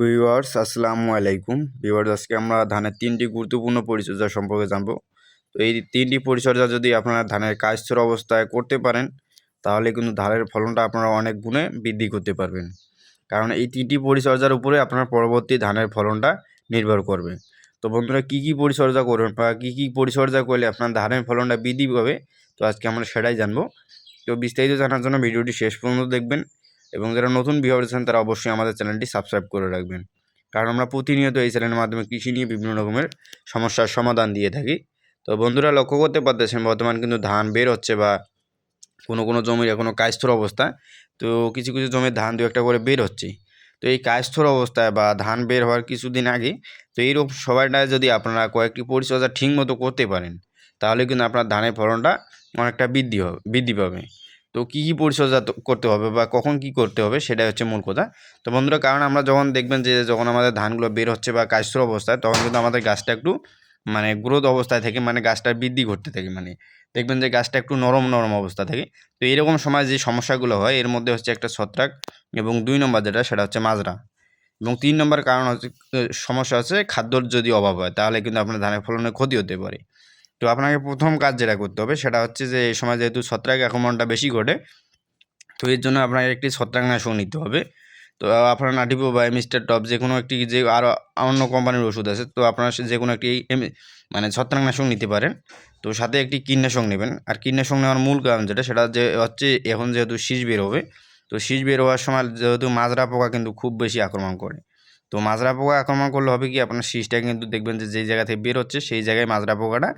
Viewers, আসসালামু আলাইকুম। Viewers, আজকে আমরা ধানের তিনটি গুরুত্বপূর্ণ পরিচর্যা সম্পর্কে জানব। তো এই তিনটি পরিচর্যা যদি আপনারা ধানের কাজস্থর অবস্থায় করতে পারেন, তাহলে কিন্তু ধানের ফলনটা আপনারা অনেক গুণে বৃদ্ধি করতে পারবেন। কারণ এই তিনটি পরিচর্যার উপরে আপনার পরবর্তী ধানের ফলনটা নির্ভর করবে। তো বন্ধুরা, কী কী পরিচর্যা করবেন বা কী কী পরিচর্যা করলে আপনার ধানের ফলনটা বৃদ্ধি পাবে, তো আজকে আমরা সেটাই জানব। তো বিস্তারিত জানার জন্য ভিডিওটি শেষ পর্যন্ত দেখবেন। এবং যারা নতুন ভিউয়ার আছেন, তারা অবশ্যই আমাদের চ্যানেলটি সাবস্ক্রাইব করে রাখবেন। কারণ আমরা প্রতিনিয়ত এই চ্যানেলের মাধ্যমে কৃষি নিয়ে বিভিন্ন রকমের সমস্যার সমাধান দিয়ে থাকি। তো বন্ধুরা, লক্ষ্য করতে পারতেছেন, বর্তমান কিন্তু ধান বের হচ্ছে বা কোনো কোনো জমির এখনও কায়স্থর অবস্থা। তো কিছু কিছু জমির ধান দু একটা করে বের হচ্ছে। তো এই কায়স্থর অবস্থায় বা ধান বের হওয়ার কিছুদিন আগে, তো এইরকম সবাইটা যদি আপনারা কয়েকটি পরিচর্যা ঠিক মতো করতে পারেন, তাহলে কিন্তু আপনার ধানের ফলনটা অনেকটা বৃদ্ধি হবে বৃদ্ধি পাবে। তো কী কী পরিচর্যা করতে হবে বা কখন কি করতে হবে সেটাই হচ্ছে মূল কথা। তো বন্ধুরা, কারণ আমরা যখন দেখবেন যে যখন আমাদের ধানগুলো বের হচ্ছে বা কায়স্থর অবস্থায়, তখন কিন্তু আমাদের গাছটা একটু মানে গ্রোথ অবস্থায় থেকে মানে গাছটার বৃদ্ধি ঘটতে থাকে মানে। দেখবেন যে গাছটা একটু নরম নরম অবস্থা থাকে। তো এরকম সময় যে সমস্যাগুলো হয়, এর মধ্যে হচ্ছে একটা ছত্রাক এবং দুই নম্বর যেটা, সেটা হচ্ছে মাজরা। এবং তিন নম্বর কারণ হচ্ছে, সমস্যা হচ্ছে খাদ্যর যদি অভাব হয়, তাহলে কিন্তু আপনার ধানের ফলনে ক্ষতি হতে পারে। তো আপনাকে প্রথম কাজ যেটা করতে হবে সেটা হচ্ছে যে, এই সময় যেহেতু ছত্রাক আক্রমণটা বেশি ঘটে, তো এর জন্য আপনাকে একটি ছত্রাকনাশক নিতে হবে। তো আপনার নাটিপো বা মিস্টার টপ যে কোনো একটি যে আরও অন্য কোম্পানির ওষুধ আছে, তো আপনার যে কোনো একটি মানে ছত্রাকনাশক নিতে পারেন। তো সাথে একটি কীটনাশক নেবেন। আর কীটনাশক নেওয়ার মূল কারণ যেটা, সেটা যে হচ্ছে এখন যেহেতু শীষ বের হবে, তো শীষ বের হওয়ার সময় যেহেতু মাজরা পোকা কিন্তু খুব বেশি আক্রমণ করে। তো মাজরা পোকা আক্রমণ করলে হবে কি, আপনার শীষটা কিন্তু দেখবেন যে যেই জায়গা থেকে বের হচ্ছে সেই জায়গায় মাজরা পোকাটা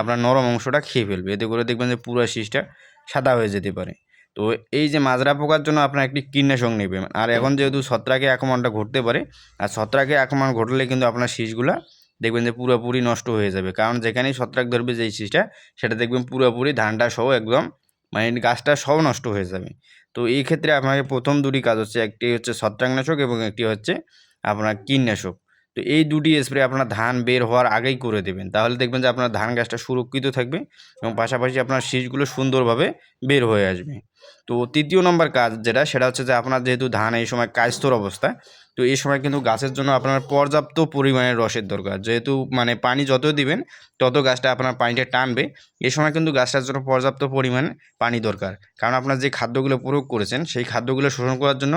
আপনার নরম অংশটা খেয়ে ফেলবে। এতে করে দেখবেন যে পুরো শীষটা সাদা হয়ে যেতে পারে। তো এই যে মাজরা পোকার জন্য আপনার একটি কীটনাশক নেবেন। আর এখন যেহেতু ছত্রাকে আক্রমণটা ঘটতে পারে, আর ছত্রাকে আক্রমণ ঘটলে কিন্তু আপনার শীষগুলা দেখবেন যে পুরোপুরি নষ্ট হয়ে যাবে। কারণ যেখানেই ছত্রাক ধরবে, যেই শীষটা, সেটা দেখবেন পুরোপুরি ধানটা সহ একদম মানে গাছটা সব নষ্ট হয়ে যাবে। তো এই ক্ষেত্রে আপনাকে প্রথম দুটি কাজ হচ্ছে, একটি হচ্ছে ছত্রাকনাশক এবং একটি হচ্ছে আপনার কীটনাশক। তো এই দুটি স্প্রে আপনার ধান বের হওয়ার আগেই করে দেবেন। তাহলে দেখবেন যে আপনার ধান গাছটা সুরক্ষিত থাকবে এবং পাশাপাশি আপনার শীষগুলো সুন্দরভাবে বের হয়ে আসবে। তো তৃতীয় নম্বর কাজ যেটা, সেটা হচ্ছে যে আপনার যেহেতু ধান এই সময় কায়স্থর অবস্থা তো এই সময় কিন্তু গাছের জন্য আপনার পর্যাপ্ত পরিমাণের রসের দরকার। যেহেতু মানে পানি যত দিবেন, তত গাছটা আপনার পানিটা টানবে। এই সময় কিন্তু গাছটার জন্য পর্যাপ্ত পরিমাণ পানি দরকার। কারণ আপনার যে খাদ্যগুলো প্রয়োগ করেছেন, সেই খাদ্যগুলো শোষণ করার জন্য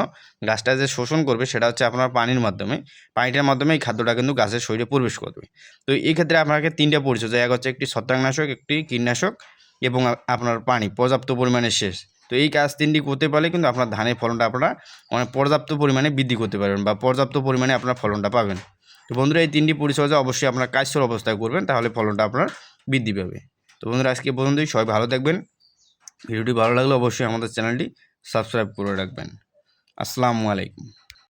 গাছটা যে শোষণ করবে, সেটা হচ্ছে আপনার পানির মাধ্যমে। পানিটার মাধ্যমে এই খাদ্যটা কিন্তু গাছের শরীরে প্রবেশ করবে। তো এই ক্ষেত্রে আপনাকে তিনটা পরিচর্যা এক হচ্ছে একটি ছত্রাকনাশক, একটি কীটনাশক এবং আপনার পানি পর্যাপ্ত পরিমাণে শেষ তো এই কাজ তিনটি করতে পারলে কিন্তু আপনার ধানের ফলনটা আপনারা মানে পর্যাপ্ত পরিমাণে বৃদ্ধি করতে পারবেন বা পর্যাপ্ত পরিমাণে আপনার ফলনটা পাবেন। তো বন্ধুরা, এই তিনটি পরিচর্যা অবশ্যই আপনার কাজসর অবস্থায় করবেন, তাহলে ফলনটা আপনার বৃদ্ধি পাবে। তো বন্ধুরা, আজকে পর্যন্তই, সবাই ভালো থাকবেন। ভিডিওটি ভালো লাগলে অবশ্যই আমাদের চ্যানেলটি সাবস্ক্রাইব করে রাখবেন। আসসালামু আলাইকুম।